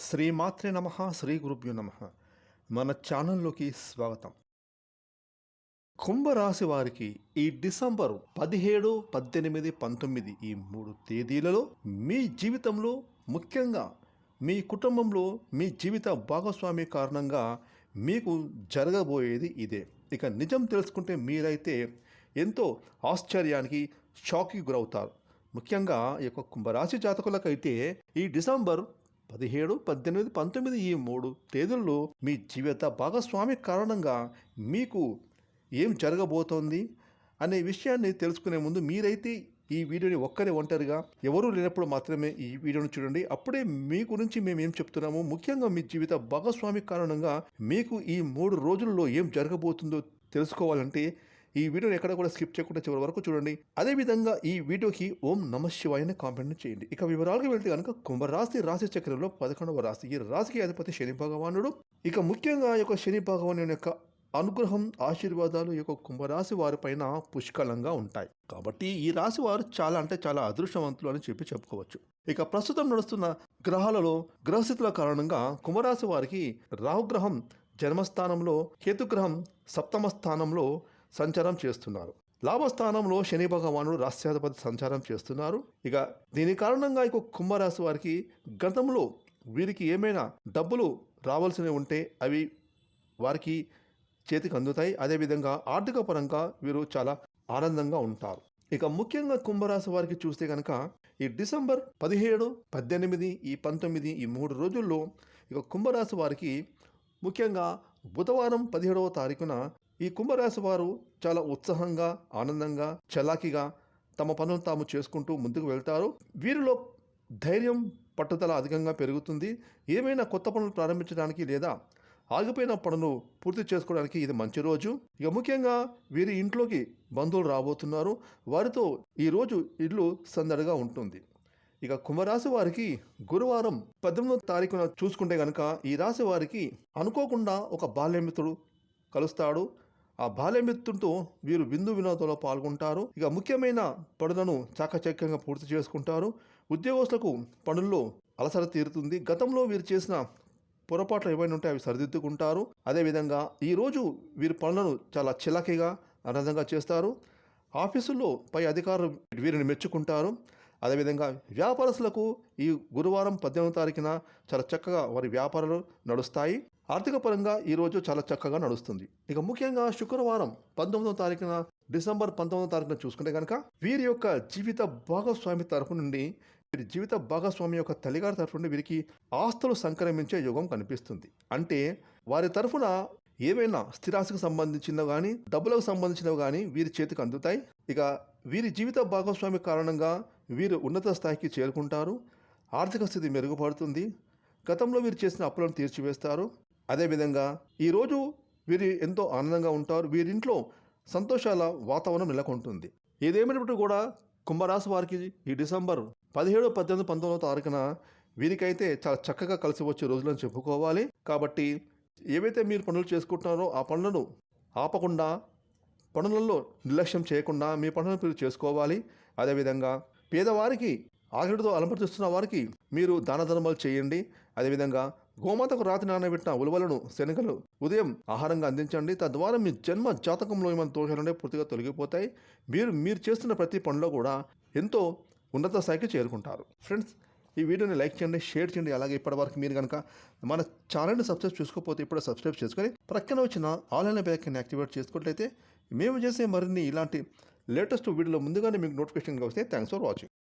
శ్రీమాత్రే నమ శ్రీ గురుభ్యు నమ. మన ఛానల్లోకి స్వాగతం. కుంభరాశి వారికి ఈ డిసెంబర్ పదిహేడు పద్దెనిమిది పంతొమ్మిది ఈ మూడు తేదీలలో మీ జీవితంలో ముఖ్యంగా మీ కుటుంబంలో మీ జీవిత భాగస్వామి కారణంగా మీకు జరగబోయేది ఇదే. ఇక నిజం తెలుసుకుంటే మీరైతే ఎంతో ఆశ్చర్యానికి షాక్కి గురవుతారు. ముఖ్యంగా ఈ యొక్క కుంభరాశి జాతకులకైతే ఈ డిసెంబర్ పదిహేడు పద్దెనిమిది పంతొమ్మిది ఈ మూడు తేదీల్లో మీ జీవిత భాగస్వామి కారణంగా మీకు ఏం జరగబోతోంది అనే విషయాన్ని తెలుసుకునే ముందు మీరైతే ఈ వీడియోని ఒక్కరే ఒంటరిగా ఎవరూ లేనప్పుడు మాత్రమే ఈ వీడియోని చూడండి. అప్పుడే మీ గురించి మేము ఏం చెప్తున్నాము ముఖ్యంగా మీ జీవిత భాగస్వామి కారణంగా మీకు ఈ మూడు రోజుల్లో ఏం జరగబోతుందో తెలుసుకోవాలంటే ఈ వీడియోని ఎక్కడ కూడా స్కిప్ చేయకుండా చివరి వరకు చూడండి. అదేవిధంగా ఈ వీడియోకి ఓం నమ శివాయని కామెంట్ చేయండి. ఇక వివరాలకు వెళ్తే కనుక కుంభరాశి రాశి చక్రంలో పదకొండవ రాశి. ఈ రాశికి అధిపతి శని భగవానుడు. ఇక ముఖ్యంగా ఈ యొక్క శని భగవాను యొక్క అనుగ్రహం ఆశీర్వాదాలు ఈ యొక్క కుంభరాశి వారిపైన పుష్కలంగా ఉంటాయి. కాబట్టి ఈ రాశి వారు చాలా అంటే చాలా అదృష్టవంతులు అని చెప్పి చెప్పుకోవచ్చు. ఇక ప్రస్తుతం నడుస్తున్న గ్రహాలలో గ్రహస్థితుల కారణంగా కుంభరాశి వారికి రాహుగ్రహం జన్మస్థానంలో కేతుగ్రహం సప్తమ స్థానంలో సంచారం చేస్తున్నారు. లాభస్థానంలో శని భగవానుడు రాష్ట్రాధిపతి సంచారం చేస్తున్నారు. ఇక దీని కారణంగా ఇక కుంభరాశి వారికి గతంలో వీరికి ఏమైనా డబ్బులు రావాల్సినవి ఉంటే అవి వారికి చేతికి అందుతాయి. అదేవిధంగా ఆర్థిక పరంగా వీరు చాలా ఆనందంగా ఉంటారు. ఇక ముఖ్యంగా కుంభరాశి వారికి చూస్తే కనుక ఈ డిసెంబర్ పదిహేడు పద్దెనిమిది ఈ పంతొమ్మిది ఈ మూడు రోజుల్లో ఇక కుంభరాశి వారికి ముఖ్యంగా బుధవారం పదిహేడవ తారీఖున ఈ కుంభరాశి వారు చాలా ఉత్సాహంగా ఆనందంగా చలాకిగా తమ పనులు తాము చేసుకుంటూ ముందుకు వెళ్తారు. వీరిలో ధైర్యం పట్టుదల అధికంగా పెరుగుతుంది. ఏమైనా కొత్త పనులు ప్రారంభించడానికి లేదా ఆగిపోయిన పనులు పూర్తి చేసుకోవడానికి ఇది మంచి రోజు. ఇక ముఖ్యంగా వీరి ఇంట్లోకి బంధువులు రాబోతున్నారు. వారితో ఈరోజు ఇల్లు సందడిగా ఉంటుంది. ఇక కుంభరాశి వారికి గురువారం పద్దెనిమిదో తారీఖున చూసుకుంటే కనుక ఈ రాశి వారికి అనుకోకుండా ఒక బాల్యమిత్రుడు కలుస్తాడు. ఆ బాల్యమిత్రుడితో వీరు విందు వినోదంలో పాల్గొంటారు. ఇక ముఖ్యమైన పనులను చాకచక్యంగా పూర్తి చేసుకుంటారు. ఉద్యోగస్తులకు పనుల్లో అలసట తీరుతుంది. గతంలో వీరు చేసిన పొరపాట్లు ఏమైనా ఉంటే అవి సరిదిద్దుకుంటారు. అదేవిధంగా ఈరోజు వీరి పనులను చాలా చిలకగా ఆనందంగా చేస్తారు. ఆఫీసుల్లో పై అధికారులు వీరిని మెచ్చుకుంటారు. అదేవిధంగా వ్యాపారస్తులకు ఈ గురువారం పద్దెనిమిది తారీఖున చాలా చక్కగా వారి వ్యాపారాలు నడుస్తాయి. ఆర్థిక పరంగా ఈరోజు చాలా చక్కగా నడుస్తుంది. ఇక ముఖ్యంగా శుక్రవారం పంతొమ్మిదవ తారీఖున డిసెంబర్ పంతొమ్మిదవ తారీఖున చూసుకుంటే కనుక వీరి యొక్క జీవిత భాగస్వామి తరపు నుండి వీరి జీవిత భాగస్వామి యొక్క తల్లిగారి తరఫు నుండి వీరికి ఆస్తులు సంక్రమించే యుగం కనిపిస్తుంది. అంటే వారి తరఫున ఏవైనా స్థిరాస్తికి సంబంధించినవి కానీ డబ్బులకు సంబంధించినవి కానీ వీరి చేతికి అందుతాయి. ఇక వీరి జీవిత భాగస్వామి కారణంగా వీరు ఉన్నత స్థాయికి చేరుకుంటారు. ఆర్థిక స్థితి మెరుగుపడుతుంది. గతంలో వీరు చేసిన అప్పులను తీర్చివేస్తారు. అదేవిధంగా ఈరోజు వీరు ఎంతో ఆనందంగా ఉంటారు. వీరింట్లో సంతోషాల వాతావరణం నెలకొంటుంది. ఏదేమైనప్పుడు కూడా కుంభరాశి వారికి ఈ డిసెంబర్ పదిహేడు పద్దెనిమిది పంతొమ్మిదో తారీఖున వీరికైతే చాలా చక్కగా కలిసి వచ్చే రోజులను చెప్పుకోవాలి. కాబట్టి ఏవైతే మీరు పనులు చేసుకుంటున్నారో ఆ పనులను ఆపకుండా పనులలో నిర్లక్ష్యం చేయకుండా మీ పనులను మీరు చేసుకోవాలి. అదేవిధంగా పేదవారికి ఆకలితో అలమటిస్తున్న వారికి మీరు దాన ధర్మాలు చేయండి. అదేవిధంగా గోమాతకు రాత్రి నానబెట్టిన ఉలవలను శనగలు ఉదయం ఆహారంగా అందించండి. తద్వారా మీ జన్మ జాతకంలో ఏమైనా దోషాలుంటే పూర్తిగా తొలగిపోతాయి. మీరు మీరు చేస్తున్న ప్రతి పనిలో కూడా ఎంతో ఉన్నత స్థాయికి చేరుకుంటారు. ఫ్రెండ్స్ ఈ వీడియోని లైక్ చేయండి షేర్ చేయండి. అలాగే ఇప్పటివరకు మీరు కనుక మన ఛానల్ని సబ్స్క్రైబ్ చేసుకోకపోతే ఇప్పుడు సబ్స్క్రైబ్ చేసుకొని ప్రక్కన వచ్చిన ఆన్లైన్ బ్యాక్ని యాక్టివేట్ చేసుకున్నట్లయితే మేము చేసే మరిన్ని ఇలాంటి లేటెస్ట్ వీడియోలో ముందుగానే మీకు నోటిఫికేషన్ వస్తే థ్యాంక్స్ ఫర్ వాచింగ్.